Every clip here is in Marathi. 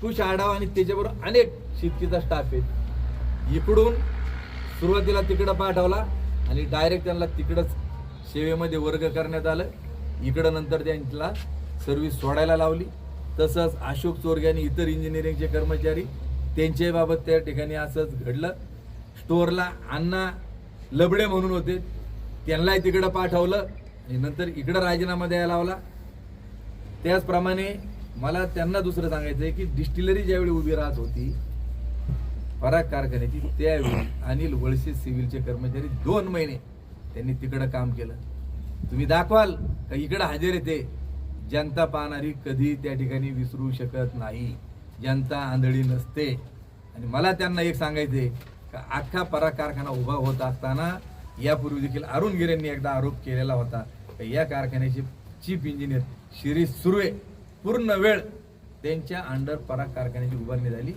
कुश आढावा आणि त्याच्याबरोबर अनेक शेतकीचा स्टाफ आहे इकडून सुरुवातीला तिकडं पाठवला आणि डायरेक्ट त्यांना तिकडंच सेवेमध्ये वर्ग करण्यात आलं. इकडं नंतर त्यांना सर्व्हिस सोडायला लावली. तसंच अशोक चोरगे आणि इतर इंजिनिअरिंगचे कर्मचारी त्यांच्या बाबत त्या ठिकाणी असंच घडलं. स्टोअरला अण्णा लबडे म्हणून होते. त्यांनाही तिकडं पाठवलं आणि नंतर इकडं राजीनामा द्यायला लावला. त्याचप्रमाणे मला त्यांना दुसरं सांगायचं आहे की डिस्टिलरी ज्यावेळी उभी राहत होती पराग कारखान्याची त्यावेळी अनिल वळसे सिव्हिलचे कर्मचारी दोन महिने त्यांनी तिकडं काम केलं. तुम्ही दाखवाल का इकडं हजेर येते? जनता पाहणारी कधी त्या ठिकाणी विसरू शकत नाही. जनता आंधळी नसते. आणि मला त्यांना एक सांगायचंय का अख्खा पराग कारखाना उभा होत असताना यापूर्वी देखील अरुण गिरेंनी एकदा आरोप केलेला होता का या कारखान्याचे चीफ इंजिनियर शिरीष सुर्वे पूर्ण वेळ त्यांच्या अंडर पराग कारखान्याची उभारणी झाली.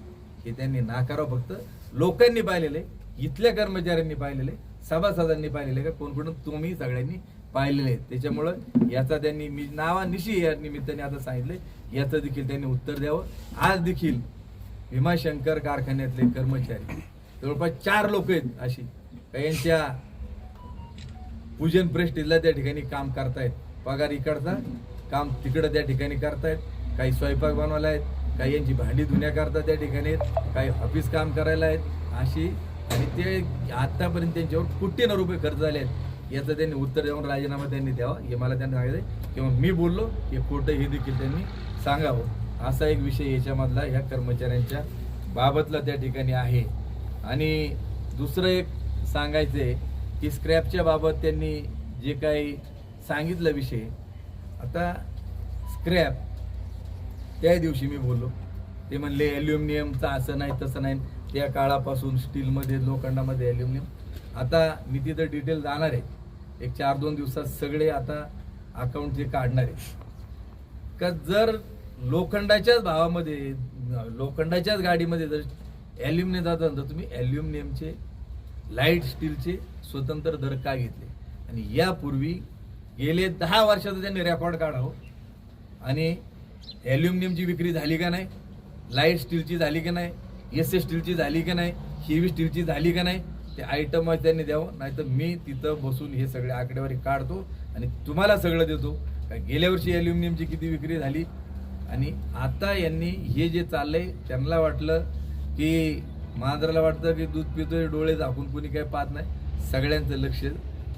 हे त्यांनी नाकारावं फक्त लोकांनी पाहिलेले इथल्या कर्मचाऱ्यांनी पाहिलेले सभासदांनी पाहिलेले का कोण कोण तुम्ही सगळ्यांनी पाहिलेले आहेत. त्याच्यामुळं याचा त्यांनी मी नावानिशी या निमित्ताने आता सांगितले याचं देखील त्यांनी उत्तर द्यावं. आज देखील भीमाशंकर कारखान्यातले कर्मचारी जवळपास चार लोक आहेत अशी यांच्या पूजन प्रेष्टीला त्या ठिकाणी काम करतायत. पगार इकडचा काम तिकडं त्या ठिकाणी करतायत काही स्वयंपाक बनवायला आहेत काही यांची भांडी धुण्या करता त्या ठिकाणी काही ऑफिस काम करायला आहेत अशी आणि ते आत्तापर्यंत त्यांच्यावर कोटीनं रुपये खर्च झाले आहेत. याचं त्यांनी उत्तर देऊन राजीनामा त्यांनी द्यावा हे मला त्यांनी सांगितलं किंवा मी बोललो हे खोटं हे देखील त्यांनी सांगावं. असा एक विषय याच्यामधला ह्या कर्मचाऱ्यांच्या बाबतला त्या ठिकाणी आहे. आणि दुसरं एक सांगायचं आहे की स्क्रॅपच्या बाबत त्यांनी जे काही सांगितलं विषय आता स्क्रॅप त्या दिवशी मी बोललो. ते म्हणले ॲल्युमिनियमचं असं नाही तसं नाही. त्या काळापासून स्टीलमध्ये लोखंडामध्ये ॲल्युमिनियम आता मी तिथं डिटेल जाणार आहे. एक चार दोन दिवसात सगळे आता अकाउंट जे काढणार आहे. का जर लोखंडाच्याच भावामध्ये लोखंडाच्याच गाडीमध्ये जर ॲल्युमिनियम जात असेल तर तुम्ही ॲल्युमिनियमचे लाइट स्टीलचे स्वतंत्र दर का घेतले. आणि यापूर्वी गेले दहा वर्षाचं त्यांनी रेकॉर्ड काढावं. आणि ॲल्युमिनियमची विक्री झाली का नाही? लाइट स्टीलची झाली का नाही? एस एस स्टीलची झाली का नाही? हेवी स्टीलची झाली का नाही? ते आयटम त्यांनी द्यावं. नाही तर मी तिथं बसून हे सगळे आकडेवारी काढतो आणि तुम्हाला सगळं देतो. का गेल्या वर्षी ॲल्युमिनियमची किती विक्री झाली? आणि आता यांनी हे जे चाललंय त्यांना वाटलं की मांजराला वाटतं की दूध पितोय डोळे झाकून कोणी काही पाहत नाही. सगळ्यांचं लक्ष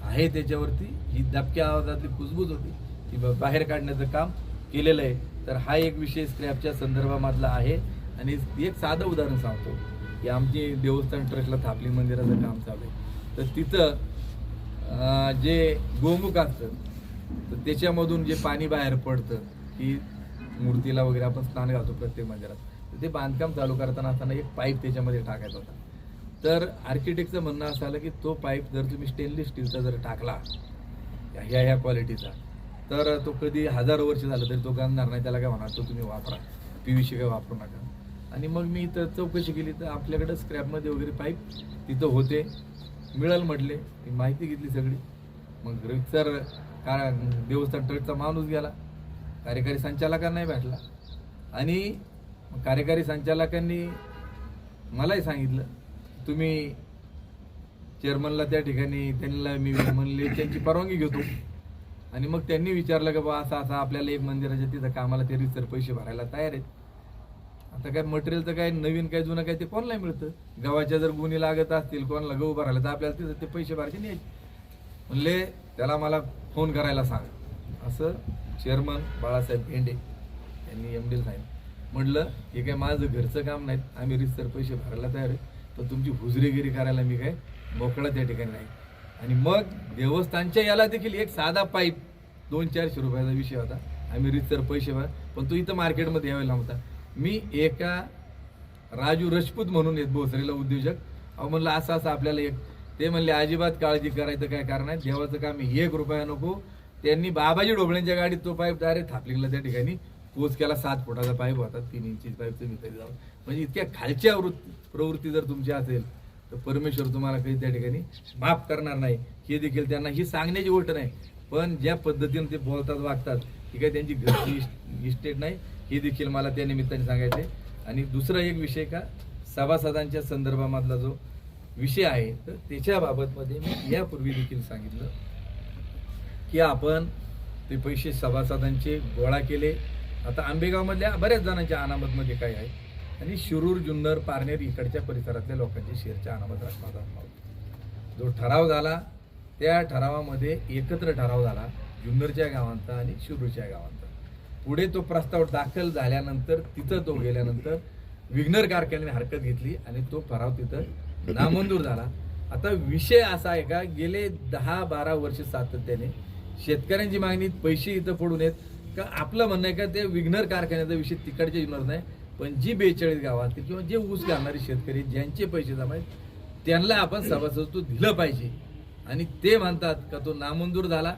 आहे त्याच्यावरती ही दबक्या आवाजातली कुजबूज होती. ती बाहेर काढण्याचं काम केलेलं आहे. तर हा एक विषय स्क्रॅपच्या संदर्भामधला आहे. आणि एक साधं उदाहरण सांगतो. की आमची देवस्थान ट्रस्टला थापली मंदिराचं काम चालू आहे. तर तिथं जे गोमुख असतं तर त्याच्यामधून जे पाणी बाहेर पडतं की मूर्तीला वगैरे आपण स्नान घालतो प्रत्येक मंदिरात. तर ते बांधकाम चालू करताना असताना एक पाईप त्याच्यामध्ये टाकायचा होता. तर आर्किटेक्टचं म्हणणं असं आलं की तो पाईप जर तुम्ही स्टेनलेस स्टीलचा जर टाकला ह्या ह्या क्वालिटीचा तर तो कधी हजारो वर्ष झालं तरी तो गंजणार नाही. त्याला काय म्हणा तो तुम्ही वापरा. पी व्ही सी काय वापरू नका. आणि मग मी इथं चौकशी केली तर आपल्याकडं स्क्रॅपमध्ये वगैरे पाईप तिथं होते. मिळेल म्हटले. ती माहिती घेतली सगळी. मग सर का देवस्थान ट्रकचा माणूस गेला. कार्यकारी संचालकांनाही भेटला. आणि कार्यकारी संचालकांनी मलाही सांगितलं तुम्ही चेअरमनला त्या ठिकाणी त्यांना मी म्हणले त्यांची परवानगी घेतो. आणि मग त्यांनी विचारलं की बा असं असं आपल्याला एक मंदिराच्या तिथं कामाला ते रिसर पैसे भरायला तयार आहेत. आता काय मटेरियलचं काय नवीन काय जुनं काय ते कोणाला मिळतं. गव्हाच्या जर गुन्हे लागत असतील कोणाला गहू भरायला तर आपल्याला तिथं ते पैसे भरायचे नाही. म्हणले त्याला मला फोन करायला सांग. असं चेअरमन बाळासाहेब भेंडे यांनी एम डील सांगितलं म्हटलं हे काय माझं घरचं काम नाही आम्ही रिसर पैसे भरायला तयार आहे तर तुमची हुजरेगिरी करायला मी काय मोकळा त्या ठिकाणी नाही. आणि मग देवस्थानच्या याला देखील एक साधा पाईप दोन चारशे रुपयाचा विषय होता. आम्ही रितसर पैसे भर पण तो इथं मार्केटमध्ये यावेला नव्हता. मी एका राजू रजपूत म्हणून येत भोसरीला उद्योजक अहो म्हणलं असं असं आपल्याला एक ते म्हणले अजिबात काळजी करायचं काय कारण आहे? देवाचं काम एक रुपया नको. त्यांनी बाबाजी ढोबळ्यांच्या गाडीत तो पाईप डायरेक्ट थापलिंगला त्या ठिकाणी. पोच केला सात फुटाचा पाईप होता तीन इंची पाईप तुम्ही तरी जाऊ म्हणजे इतक्या खालच्या वृत्ती प्रवृत्ती जर तुमची असेल तर परमेश्वर तुम्हाला काही त्या ठिकाणी माफ करणार नाही. हे देखील त्यांना ही सांगण्याची गोष्ट नाही. पण ज्या पद्धतीने ते बोलतात वागतात ही काही त्यांची घरची इस्टेट नाही. हे देखील मला त्या निमित्ताने सांगायचे आणि दुसरा एक विषय का? सभासदांच्या संदर्भामधला जो विषय आहे तर त्याच्याबाबतमध्ये मी यापूर्वी देखील सांगितलं की आपण ते पैसे सभासदांचे गोळा केले आता आंबेगावमधल्या बऱ्याच जणांच्या अनामतमध्ये काय आहे? आणि शिरूर जुन्नर पारनेर इकडच्या परिसरातल्या लोकांची शेअरच्या अनामत रकमा जमा जो ठराव झाला त्या ठरावामध्ये एकत्र ठराव झाला जुन्नरच्या गावांचा आणि शिरूरच्या गावांचा. पुढे तो प्रस्ताव दाखल झाल्यानंतर तिथं तो गेल्यानंतर विघ्नर कारखान्याने हरकत घेतली आणि तो ठराव तिथं नामंजूर झाला. आता विषय असा आहे का गेले दहा बारा वर्ष सातत्याने शेतकऱ्यांची मागणी पैसे इथं पडून येत का आपलं म्हणणं आहे का ते विघ्नर कारखान्याचा विषय तिकडचे येणार नाही पण जी बेचाळीस गावातील किंवा जे ऊस घालणारे शेतकरी ज्यांचे पैसे जमा आहेत त्यांना आपण सभासदत्व दिलं पाहिजे. आणि ते म्हणतात का तो नामंजूर झाला.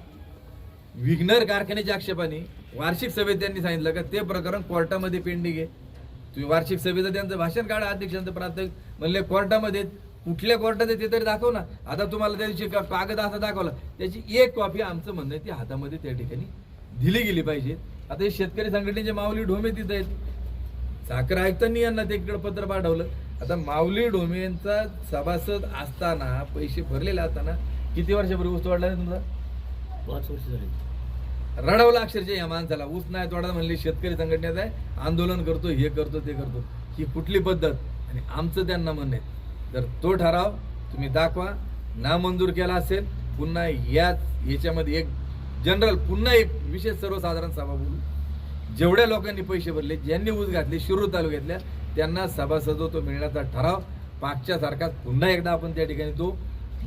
विघ्नर कारखान्याच्या आक्षेपाने वार्षिक सभेत त्यांनी सांगितलं का ते प्रकरण कोर्टामध्ये पेंडिंग आहे. तुम्ही वार्षिक सभेचं त्यांचं भाषण काढा अध्यक्षांचं प्राथमिक म्हणले कोर्टामध्ये कुठल्या कोर्टात ते तरी दाखव ना. आता तुम्हाला त्या दिवशी का- कागद असा दाखवला. त्याची एक कॉपी आमचं म्हणणं आहे ती हातामध्ये त्या ठिकाणी दिली गेली पाहिजे. आता हे शेतकरी संघटनेचे माऊली ढोमे तिथे आहेत. साखर आयुक्तांनी यांना ते इकडे पत्र पाठवलं. आता माऊली ढोमेंचा सभासद असताना पैसे भरलेले असताना किती वर्षापूर्वी ऊस तोडला नाही तुमचा? पाच वर्ष झाली. रडवला अक्षरशः या माणसाला. ऊस नाही तोडा म्हणले शेतकरी संघटनेत आहे. आंदोलन करतो हे करतो ते करतो. ही कुठली पद्धत? आणि आमचं त्यांना म्हणणं आहे. जर तो ठराव तुम्ही दाखवा नामंजूर केला असेल पुन्हा याच याच्यामध्ये एक जनरल पुन्हा एक विशेष सर्वसाधारण सभा बोलू. जेवढ्या लोकांनी पैसे भरले ज्यांनी ऊस घातले शिरूर तालुक्यातल्या त्यांना सभासदत्व मिळण्याचा ठराव पाचच्या सारखाच पुन्हा एकदा आपण त्या ठिकाणी तो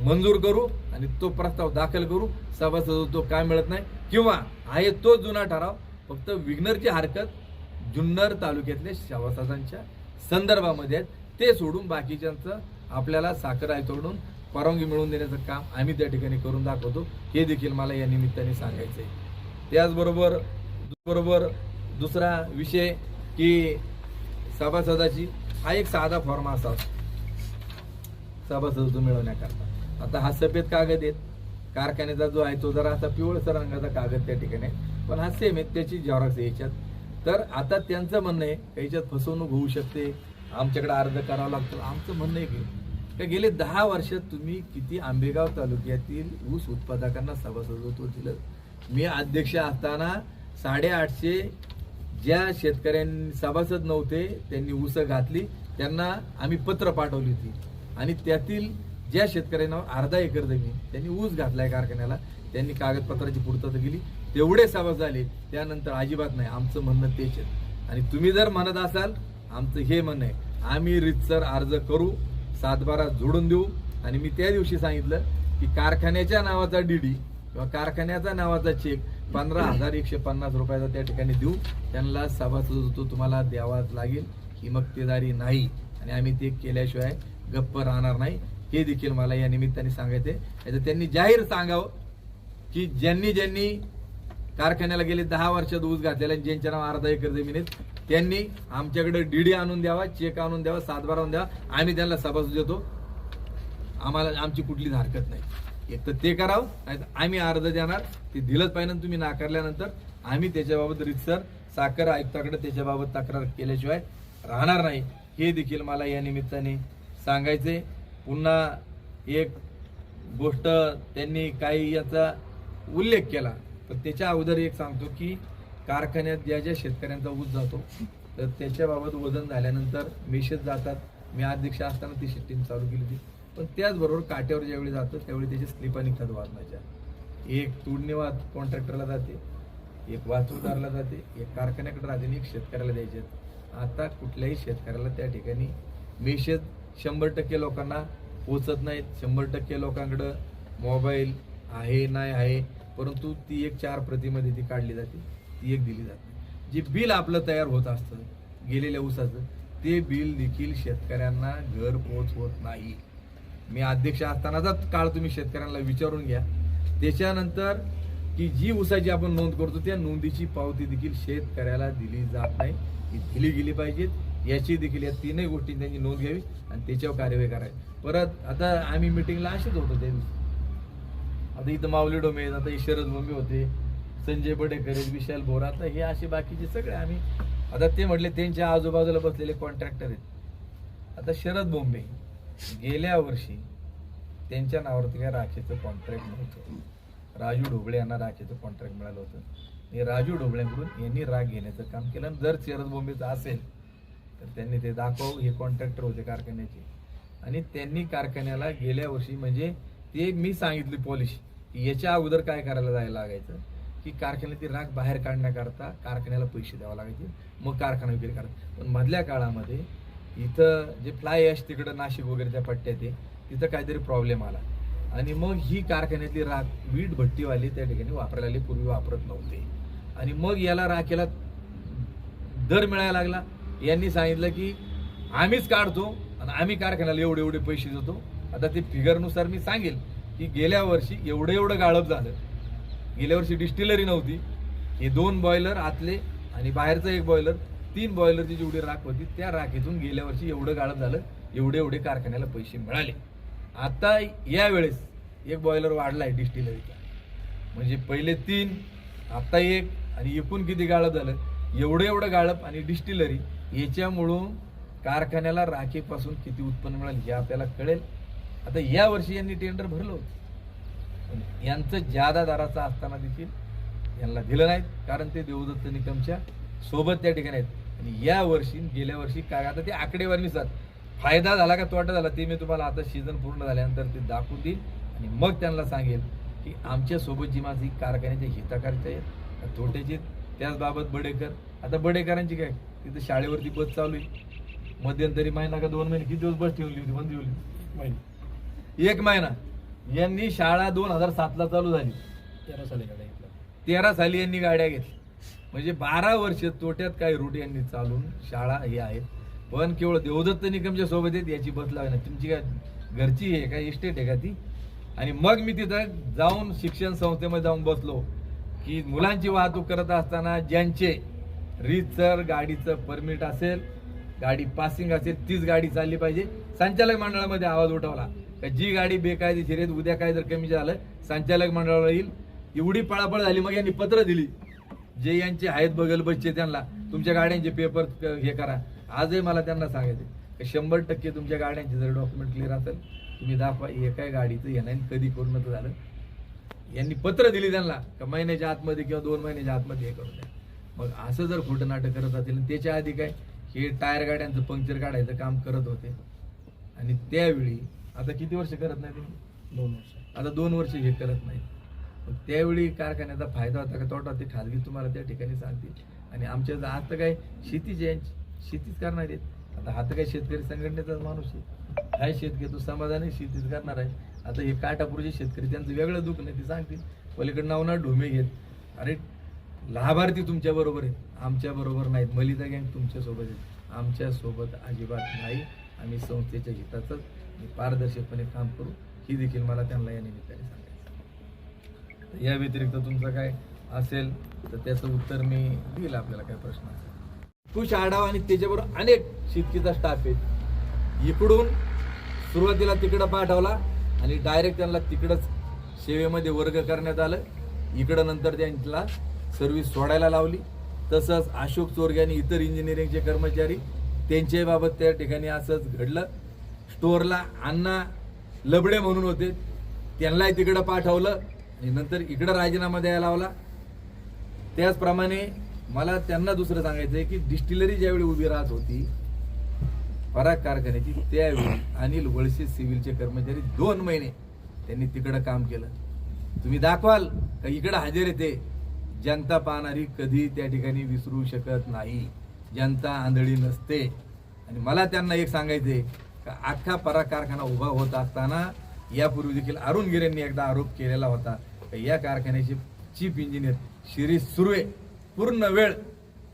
मंजूर करू आणि तो प्रस्ताव दाखल करू. सभासदत्व काय मिळत नाही. किंवा आहे तो जुना ठराव फक्त विघ्नरची हरकत जुन्नर तालुक्यातल्या सभासदांच्या संदर्भामध्ये आहेत. ते सोडून बाकीच्यांचं आपल्याला साखर तोडून परवानगी मिळवून देण्याचं काम आम्ही त्या ठिकाणी करून दाखवतो. हे देखील मला या निमित्ताने सांगायचं आहे त्याचबरोबर बरोबर दुसरा विषय की सभासदाची हा एक साधा फॉर्म असा. सभासद मिळवण्याकरता. आता हा सफेद कागद आहेत कारखान्याचा जो आहे तो जरा असा पिवळसर रंगाचा कागद त्या ठिकाणी आहे. पण हा सेम आहे त्याची झेरॉक्स याच्यात. तर आता त्यांचं म्हणणं आहे याच्यात फसवणूक होऊ शकते. आमच्याकडे अर्ज करावा लागतो. आमचं म्हणणं आहे की का गेले दहा वर्षात तुम्ही किती आंबेगाव तालुक्यातील ऊस उत्पादकांना सभासदत्व दिलं? मी अध्यक्ष असताना साडेआठशे ज्या शेतकऱ्यांनी सभासद नव्हते त्यांनी ऊस घातली. त्यांना आम्ही पत्र पाठवली होती. आणि त्यातील ज्या शेतकऱ्यांना अर्धा एकर जमीन त्यांनी ऊस घातलाय कारखान्याला. त्यांनी कागदपत्राची पूर्तता केली. तेवढे सभा झाले. त्यानंतर अजिबात नाही. आमचं म्हणणं तेच आहे. आणि तुम्ही जर म्हणत असाल आमचं हे म्हणणं आहे. आम्ही रितसर अर्ज करू. सातबारा जोडून देऊ. आणि मी त्या दिवशी सांगितलं की कारखान्याच्या नावाचा डीडी किंवा कारखान्याचा नावाचा चेक पंधरा हजार एकशे पन्नास रुपयाचा त्या ठिकाणी देऊ. त्यांना सभासद तो तुम्हाला द्यावाच लागेल. ही मक्तेदारी नाही. आणि आम्ही ते केल्याशिवाय गप्प राहणार नाही. हे देखील मला या निमित्ताने सांगायचे याचं त्यांनी जाहीर सांगावं की ज्यांनी ज्यांनी कारखान्याला गेले दहा वर्षात ऊस घातलेला आणि ज्यांच्या नाव अर्धा एकर जमिनीत त्यांनी आमच्याकडे डीडी आणून द्यावा चेक आणून द्यावा सातबारा आणून द्यावा. आम्ही त्यांना सभासद देतो. आम्हाला आमची कुठलीच हरकत नाही. एक तर ते करावं नाही आम्ही अर्ज देणार. ते दिलंच पाहिजे तुम्ही नाकारल्यानंतर. आम्ही त्याच्याबाबत रितसर साखर आयुक्ताकडे त्याच्याबाबत तक्रार केल्याशिवाय राहणार नाही. हे देखील मला या निमित्ताने सांगायचे पुन्हा एक गोष्ट त्यांनी काही याचा उल्लेख केला. पण त्याच्या अगोदर एक सांगतो की कारखान्यात ज्या ज्या शेतकऱ्यांचा ऊस जातो तर त्याच्याबाबत वजन झाल्यानंतर मेसेज जातात. मी अध्यक्ष असताना ती टीम चालू केली होती. पण त्याचबरोबर काट्यावर ज्यावेळी जातो त्यावेळी त्याच्या स्लिपा निघतात वाहनाच्या एक तुडणी वाद कॉन्ट्रॅक्टरला जाते एक वाहतूकदारला जाते एक कारखान्याकडे राहते आणि एक शेतकऱ्याला द्यायचे. आहेत. आता कुठल्याही शेतकऱ्याला त्या ठिकाणी मेसेज शंभर टक्के लोकांना पोचत नाहीत. शंभर टक्के लोकांकडं मोबाईल आहे नाही आहे परंतु ती एक चार प्रतिमध्ये ती काढली जाते. ती एक दिली जाते जे बिल आपलं तयार होत असतं गेलेल्या ऊसाचं ते बिल देखील शेतकऱ्यांना घर पोच होत नाही. मी अध्यक्ष असतानाचाच काळ तुम्ही शेतकऱ्यांना विचारून घ्या. त्याच्यानंतर की जी ऊसाची आपण नोंद करतो त्या नोंदीची पावती देखील शेतकऱ्याला दिली जात नाही. ती दिली गेली पाहिजेत. याची देखील या तीनही गोष्टी त्यांची नोंद घ्यावी आणि त्याच्यावर कार्यवाही करावी. परत आता आम्ही मिटिंगला असेच होतो त्या दिवशी. आता इथं माऊली डोमे आता हे शरद होते. संजय बडेकर विशाल बोरा आता हे असे बाकीचे सगळे आम्ही आता ते म्हटले त्यांच्या आजूबाजूला बसलेले कॉन्ट्रॅक्टर आहेत. आता शरद बोंबे गेल्या वर्षी त्यांच्या नावावरती काय राखेचं कॉन्ट्रॅक्ट नव्हतं. राजू ढोबळे यांना राखेचं कॉन्ट्रॅक्ट मिळालं होतं. आणि राजू ढोबळेकडून यांनी राग घेण्याचं काम केलं. आणि जर शरद बोंबेचं असेल तर त्यांनी ते दाखव हे कॉन्ट्रॅक्टर होते कारखान्याचे. आणि त्यांनी कारखान्याला गेल्या वर्षी म्हणजे ते मी सांगितली पॉलिश की याच्या अगोदर काय करायला जायला लागायचं? की कारखान्याची राख बाहेर काढण्याकरता कारखान्याला पैसे द्यावे लागायचे मग कारखाना विक्री करायचा पण मधल्या काळामध्ये इथं जे फ्लाय ॲश तिकडं नाशिक वगैरेच्या पट्ट्यात आहे तिथं काहीतरी प्रॉब्लेम आला. आणि मग ही कारखान्यातली राख वीट भट्टीवाली त्या ठिकाणी वापरायला आली पूर्वी वापरत नव्हते. आणि मग याला राखेला दर मिळायला लागला. यांनी सांगितलं की आम्हीच काढतो आणि आम्ही कारखान्याला एवढे एवढे पैसे देतो. आता ते फिगरनुसार मी सांगेल की गेल्या वर्षी एवढं एवढं गाळप झालं. गेल्या वर्षी डिस्टिलरी नव्हती. हे दोन बॉयलर आतले आणि बाहेरचं एक बॉयलर तीन बॉयलरची जेवढी राख होती त्या राखेतून गेल्या वर्षी एवढं गाळप झालं एवढे एवढे कारखान्याला पैसे मिळाले. आता यावेळेस एक बॉयलर वाढलाय डिस्टिलरीचा. म्हणजे पहिले तीन आत्ता एक आणि एकूण किती गाळप झालं? एवढं एवढं गाळप आणि डिस्टिलरी याच्यामुळं कारखान्याला राखेपासून किती उत्पन्न मिळालं हे आपल्याला कळेल. आता या वर्षी यांनी टेंडर भरलं होतं. यांचं जादा दाराचा असताना देखील यांना दिलं नाहीत कारण ते देवदत्त निकमच्या सोबत त्या ठिकाणी आहेत. आणि या वर्षी गेल्या वर्षी काय आता ते आकडेवारीनुसार फायदा झाला का तोटा झाला ते मी तुम्हाला आता सीझन पूर्ण झाल्यानंतर ते दाखवून देईल. आणि मग त्यांना सांगेल की आमच्यासोबत जी माझी कारखान्याच्या हिताकारीचे आहेत तोट्याचे त्याचबाबत बडेकर. आता बडेकरांची काय तिथं शाळेवरती बस चालू आहे. मध्यंतरी महिना का दोन महिने किती दिवस बस ठेवली होती बंद ठेवली एक महिना. यांनी शाळा दोन हजार सातला चालू झाली. तेरा साली गाड्या घेतल्या. तेरा साली यांनी गाड्या घेतल्या. म्हणजे बारा वर्ष तोट्यात काही रूट यांनी चालून शाळा हे आहेत. पण केवळ देवदत्त निकमच्या सोबत आहेत याची बस लावाय ना तुमची काय घरची आहे काय इस्टेट आहे का ती? आणि मग मी तिथं जाऊन शिक्षण संस्थेमध्ये जाऊन बसलो की मुलांची वाहतूक करत असताना ज्यांचे रीतसर गाडीचं परमिट असेल गाडी पासिंग असेल तीच गाडी चालली पाहिजे. संचालक मंडळामध्ये आवाज उठवला. का जी गाडी बेकायदेशीर आहे उद्या काय जर कमी झालं संचालक मंडळाला येईल. एवढी पळापळ झाली मग यांनी पत्र दिली. जे यांचे आहेत बगल बसचे त्यांना तुमच्या गाड्यांचे पेपर हे करा. आजही मला त्यांना सांगायचे शंभर टक्के तुमच्या गाड्यांचे जर डॉक्युमेंट क्लिअर असेल तुम्ही दाखवा एकाही गाडीचं येणं कधी करून नव्हतं झालं. यांनी पत्र दिली त्यांना का महिन्याच्या आतमध्ये किंवा दोन महिन्याच्या आतमध्ये हे करून द्या. मग असं जर खोटं नाटक करत असेल आणि त्याच्या आधी काय? हे टायर गाड्यांचं पंक्चर काढायचं काम करत होते. आणि त्यावेळी आता किती वर्ष करत नाही तुम्ही? दोन वर्ष. आता दोन वर्ष हे करत नाही. मग त्यावेळी कारखान्याचा फायदा होता का तोटा? ते खाजगी तुम्हाला त्या ठिकाणी सांगतील. आणि आमच्या आता काय शेतीच आहे शेतीच करणार आहेत. आता हा तर काय शेतकरी संघटनेचाच माणूस आहे. काय शेत घेतो समाधान आहे शेतीच करणार आहे. आता हे काटापूरचे शेतकरी त्यांचं वेगळं दुःख नाही ते सांगतील. पलीकडे नावना ढोमे घेत. अरे लाभार्थी तुमच्या बरोबर आहेत. आमच्या बरोबर नाहीत. मलिता गँग तुमच्यासोबत आहेत. आमच्यासोबत अजिबात नाही. आम्ही संस्थेच्या हिताचंच मी पारदर्शकपणे काम करू. ही देखील मला त्यांना या निमित्ताने सांगायचं. या व्यतिरिक्त तुमचं काय असेल तर त्याचं उत्तर मी देईल आपल्याला काय प्रश्न असेल. कुश आढावा आणि त्याच्याबरोबर अनेक शेतकीचा स्टाफ आहेत. इकडून सुरुवातीला तिकडं पाठवला आणि डायरेक्ट त्यांना तिकडंच सेवेमध्ये वर्ग करण्यात आलं. इकडं नंतर त्यांना सर्व्हिस सोडायला लावली. तसंच अशोक चोरगे आणि इतर इंजिनिअरिंगचे कर्मचारी त्यांच्याबाबत त्या ठिकाणी असंच घडलं. स्टोअरला अण्णा लबडे म्हणून होते. त्यांनाही तिकडं पाठवलं आणि नंतर इकडं राजीनामा द्यायला लावला. त्याचप्रमाणे मला त्यांना दुसरं सांगायचं आहे की डिस्टिलरी ज्यावेळी उभी राहत होती पराग कारखान्याची त्यावेळी अनिल वळसे सिव्हिलचे कर्मचारी दोन महिने त्यांनी तिकडं काम केलं. तुम्ही दाखवाल का इकडं हजेर येते जनता पाहणारी कधी त्या ठिकाणी विसरू शकत नाही. जनता आंधळी नसते. आणि मला त्यांना एक सांगायचंय का अख्खा पराग कारखाना उभा होत असताना यापूर्वी देखील अरुण गिरेंनी एकदा आरोप केलेला होता का या कारखान्याचे चीफ इंजिनियर शिरीष सुर्वे पूर्ण वेळ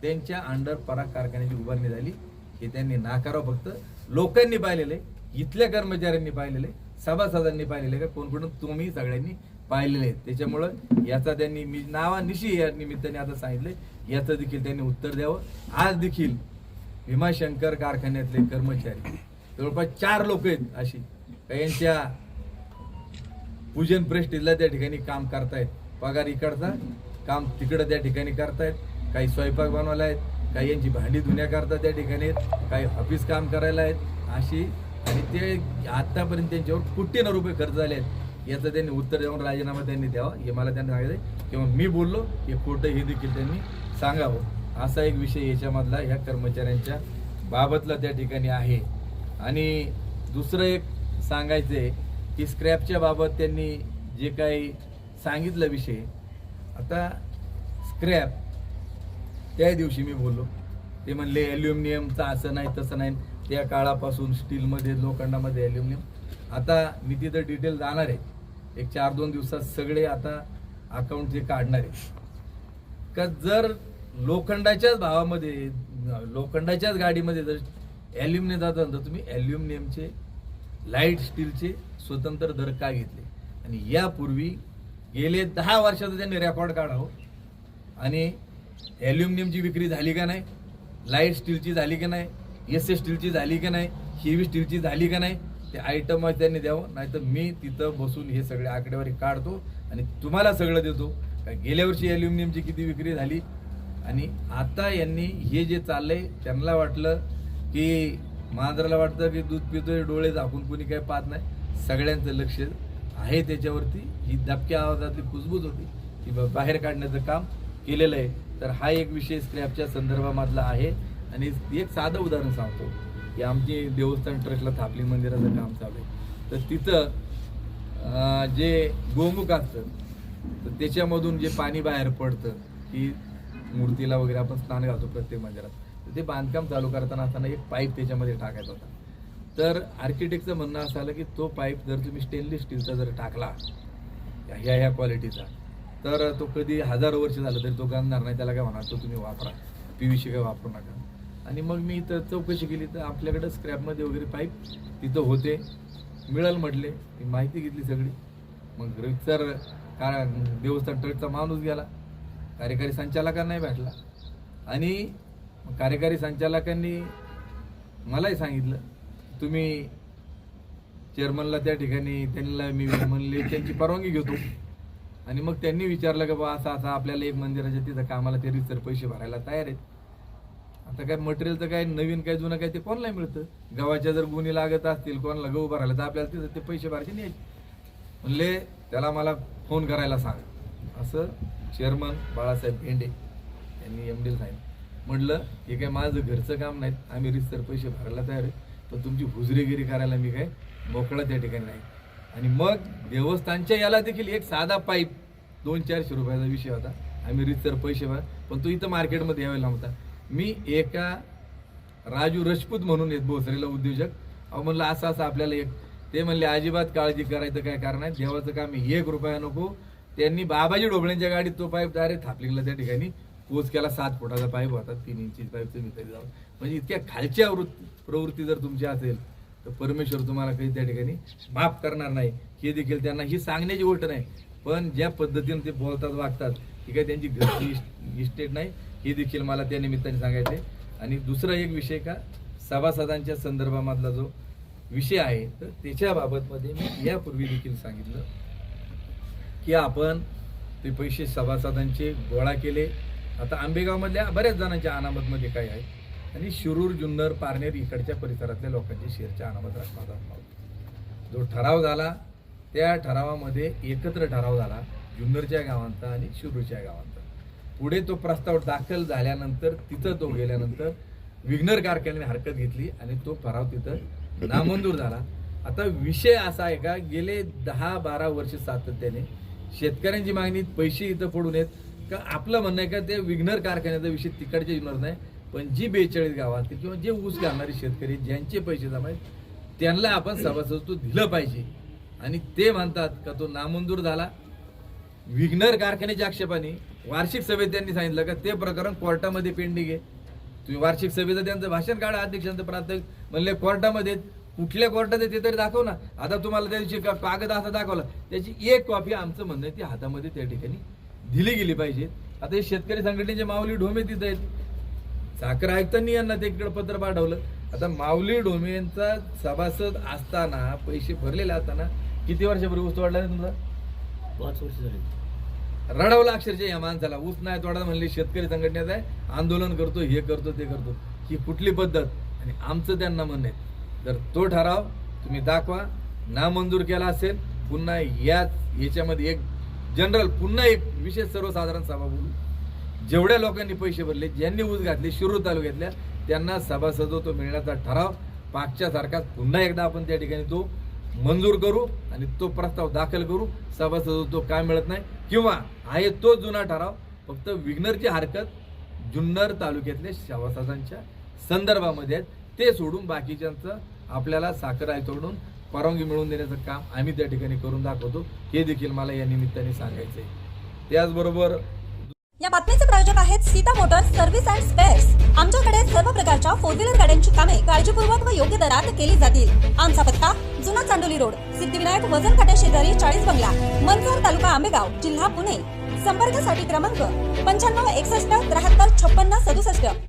त्यांच्या अंडर पराग कारखान्याची उभारणी झाली. हे त्यांनी नाकारावं फक्त लोकांनी पाहिलेले इथल्या कर्मचाऱ्यांनी पाहिलेले सभासदांनी पाहिलेले का कोण कोण तुम्ही सगळ्यांनी पाहिलेले आहेत. त्याच्यामुळं याचा त्यांनी मी नावानिशी या निमित्ताने आता सांगितलंय. याचं देखील त्यांनी उत्तर द्यावं. आज देखील भीमाशंकर कारखान्यातले कर्मचारी जवळपास चार लोक आहेत अशी. यांच्या पूजन प्रेस्टीजला त्या ठिकाणी काम करतायत. पगार इकडचा काम तिकडं त्या ठिकाणी करतायत. काही स्वयंपाक बनवायला आहेत काही यांची भांडी धुण्याकरता त्या ठिकाणी काही ऑफिस काम करायला आहेत अशी. आणि ते आतापर्यंत त्यांच्यावर कोटीनं रुपये खर्च झाले आहेत. याचं त्यांनी उत्तर देऊन राजीनामा त्यांनी द्यावा हे मला त्यांनी सांगितलं. किंवा मी बोललो हे खोटं हे देखील त्यांनी सांगावं. असा एक विषय याच्यामधला ह्या कर्मचाऱ्यांच्या बाबतला त्या ठिकाणी आहे. आणि दुसरं एक सांगायचं आहे की स्क्रॅपच्या बाबत त्यांनी जे काही सांगितलं विषय आता स्क्रॅप त्या दिवशी मी बोललो. ते म्हणले ॲल्युमिनियमचं असं नाही तसं नाही. त्या काळापासून स्टीलमध्ये लोखंडामध्ये ॲल्युमिनियम. आता मी तिथं डिटेल जाणार आहे. एक चार दोन दिवसात सगळे आता अकाउंट जे काढणार आहे का जर लोखंडाच्याच भावामध्ये लोखंडाच्याच गाडीमध्ये जर ॲल्युमिनियम जात असेल तर तुम्ही ॲल्युमिनियमचे लाइट स्टीलचे स्वतंत्र दर का घेतले? आणि यापूर्वी गेले दहा वर्षाचा त्यांनी रेकॉर्ड काढावं. आणि ॲल्युमिनियमची विक्री झाली का नाही? लाइट स्टीलची झाली का नाही? एस एस स्टीलची झाली का नाही? हेवी स्टीलची झाली का नाही? ते आयटमच त्यांनी द्यावं. नाहीतर मी तिथं बसून हे सगळे आकडेवारी काढतो आणि तुम्हाला सगळं देतो. कारण गेल्या वर्षी ॲल्युमिनियमची किती विक्री झाली? आणि आता यांनी हे जे चाललंय त्यांना वाटलं की मांजराला वाटतं की दूध पितोय डोळे झाकून कोणी काही पाहत नाही. सगळ्यांचं लक्ष आहे त्याच्यावरती. ही दबक्या आवाजातली कुजबूज होती. ती बाहेर काढण्याचं काम केलेलं आहे. तर हा एक विषय स्क्रॅपच्या संदर्भामधला आहे. आणि एक साधं उदाहरण सांगतो. की आमची देवस्थान ट्रस्टला थापली मंदिराचं काम चालू आहे. तर तिथं जे गोमुख असतं तर त्याच्यामधून जे पाणी बाहेर पडतं की मूर्तीला वगैरे आपण स्नान घालतो प्रत्येक मंदिरात तर ते बांधकाम चालू करताना असताना एक पाईप त्याच्यामध्ये टाकायचा होता. तर आर्किटेक्टचं म्हणणं असं आलं की तो पाईप जर तुम्ही स्टेनलेस स्टीलचा जर टाकला ह्या ह्या क्वालिटीचा तर तो कधी हजारो वर्ष झालं तरी तो गंजणार नाही त्याला काय म्हणा तो तुम्ही वापरा. पी व्ही सी काय वापरू नका. आणि मग मी इथं चौकशी केली तर आपल्याकडं स्क्रॅपमध्ये वगैरे पाईप तिथं होते. मिळेल म्हटले ती माहिती घेतली सगळी. मग रविचार का देवस्थान ट्रस्टचा माणूस गेला. कार्यकारी संचालकांनाही भेटला. आणि कार्यकारी संचालकांनी मलाही सांगितलं तुम्ही चेअरमनला त्या ठिकाणी त्यांना मी म्हणले त्यांची परवानगी घेतो. आणि मग त्यांनी विचारलं की बा असं असं आपल्याला एक मंदिराच्या तिथं कामाला ते रितसर पैसे भरायला तयार आहेत. आता काय मटेरियल तर काय नवीन काय जुनं काय ते कोणाला मिळतं. गव्हाच्या जर गुन्हे लागत असतील कोणाला गहू भरायला तर आपल्याला तिथं ते पैसे भरायचे नाही म्हणले त्याला मला फोन करायला सांग. असं चेअरमन बाळासाहेब भेंडे यांनी एम डी सांगितलं. म्हटलं हे काय माझं घरचं काम नाहीत. आम्ही रिस्तर पैसे भरायला तयार आहे. पण तुमची हुजरेगिरी करायला मी काय मोकळा त्या ठिकाणी नाही. आणि मग देवस्थानच्या याला देखील एक साधा पाईप दोन चारशे रुपयाचा विषय होता. आम्ही रिस्तर पैसे भर पण तो इथं मार्केटमध्ये यावेला होता मी एका राजू राजपूत म्हणून येत भोसरीला उद्योजक. अहो म्हणलं असं असं आपल्याला एक ते म्हणले अजिबात काळजी करायचं काय कारण आहे? देवाचं काम एक रुपया नको. त्यांनी बाबाजी ढोबळ्यांच्या गाडीत तो पाईप डायरेक्ट थापलिंगला त्या ठिकाणी. पोच केला सात फुटाचा पाईप होता. तीन इंची पाईप तुम्ही तरी जाऊन म्हणजे इतक्या खालच्या वृत्ती प्रवृत्ती जर तुमची असेल तर परमेश्वर तुम्हाला काही त्या ठिकाणी माफ करणार नाही. हे देखील त्यांना ही सांगण्याची गोष्ट नाही. पण ज्या पद्धतीने ते बोलतात वागतात ही काही त्यांची घरची इस्टेट नाही. हे देखील मला त्या निमित्ताने सांगायचे आणि दुसरा एक विषय का सभासदांच्या संदर्भामधला जो विषय आहे तर त्याच्या बाबतमध्ये मी यापूर्वी देखील सांगितलं की आपण ते पैसे सभासदांचे गोळा केले. आता आंबेगावमधल्या बऱ्याच जणांच्या अनामतमध्ये काय आहे? आणि शिरूर जुन्नर पारनेर इकडच्या परिसरातल्या लोकांच्या शेअरच्या अनामत रकमा जो ठराव झाला त्या ठरावामध्ये एकत्र ठराव झाला जुन्नरच्या गावांचा आणि शिरूरच्या गावांचा. पुढे तो प्रस्ताव दाखल झाल्यानंतर तिथं तो गेल्यानंतर विघ्नर कारखान्याने हरकत घेतली आणि तो ठराव तिथं नामंजूर झाला. आता विषय असा आहे का गेले दहा बारा वर्ष सातत्याने शेतकऱ्यांची मागणी पैसे इथं पडून येत का आपलं म्हणणं आहे का ते विघ्नर कारखान्याचा विषय तिकडचे येणार नाही पण जी बेचाळीस गावात किंवा जे ऊस घालणारे शेतकरी ज्यांचे पैसे जमा आहेत त्यांना आपण सभासदत्व दिलं पाहिजे. आणि ते म्हणतात का तो नामंजूर झाला. विघ्नर कारखान्याच्या आक्षेपाने वार्षिक सभेत त्यांनी सांगितलं का ते प्रकरण कोर्टामध्ये पेंडिंग आहे. तुम्ही वार्षिक सभेचं त्यांचं भाषण काढा अध्यक्षांचं प्रार्थक म्हणले कोर्टामध्ये कुठल्या कोर्टात ते तरी दाखव ना. आता तुम्हाला त्या दिवशी का- कागद असा दाखवला. त्याची एक कॉपी आमचं म्हणणं आहे ती हातामध्ये त्या ठिकाणी दिली गेली पाहिजे. आता हे शेतकरी संघटनेचे माऊली ढोमे तिथं आहेत. साखर आयुक्तांनी यांना ते इकडे पत्र पाठवलं. आता माऊली ढोमेंचा सभासद असताना पैसे भरलेले असताना किती वर्षापूर्वी ऊस वाढला तुमचा? पाच वर्ष झाले. रडवलं अक्षरशः या माणसाला. ऊस नाही तोडा म्हणले शेतकरी संघटनेत आहे. आंदोलन करतो हे करतो ते करतो. ही कुठली पद्धत? आणि आमचं त्यांना म्हणणं आहे. तर तो ठराव तुम्ही दाखवा नामंजूर केला असेल पुन्हा याच याच्यामध्ये एक जनरल पुन्हा एक विशेष सर्वसाधारण सभा बोलू. जेवढ्या लोकांनी पैसे भरले ज्यांनी ऊस घातले शिरूर तालुक्यातल्या त्यांना सभासद तो मिळण्याचा ठराव पाठच्या सारखाच पुन्हा एकदा आपण त्या ठिकाणी तो मंजूर करू आणि तो प्रस्ताव दाखल करू. सभासद तो काय मिळत नाही. किंवा आहे तो जुना ठराव फक्त विग्नरची हरकत जुन्नर तालुक्यातल्या सभासदांच्या संदर्भामध्ये आहेत. ते सोडून बाकीच्यांचं आपल्याला साखर आयतोडून तोडून परवानगी मिळवून देण्याचं काम आम्ही त्या ठिकाणी करून दाखवतो. हे देखील मला या निमित्ताने सांगायचं आहे त्याचबरोबर या बातमीचे प्रायोजक आहेत Sita motors service and spares. आमच्याकडे सर्व प्रकारच्या फोर व्हीलर गाड्यांची कामे काळजीपूर्वक व योग्य दरात केली जातील. आमचा पत्ता जुना चांडोली रोड. सिद्धिविनायक वजन काट्या शेजारी चाळीस बंगला. मनसर तालुका आंबेगाव जिल्हा पुणे. संपर्कासाठी क्रमांक पंच्याण्णव एकसष्ट त्र्याहत्तर छप्पन्न सदुसष्ट.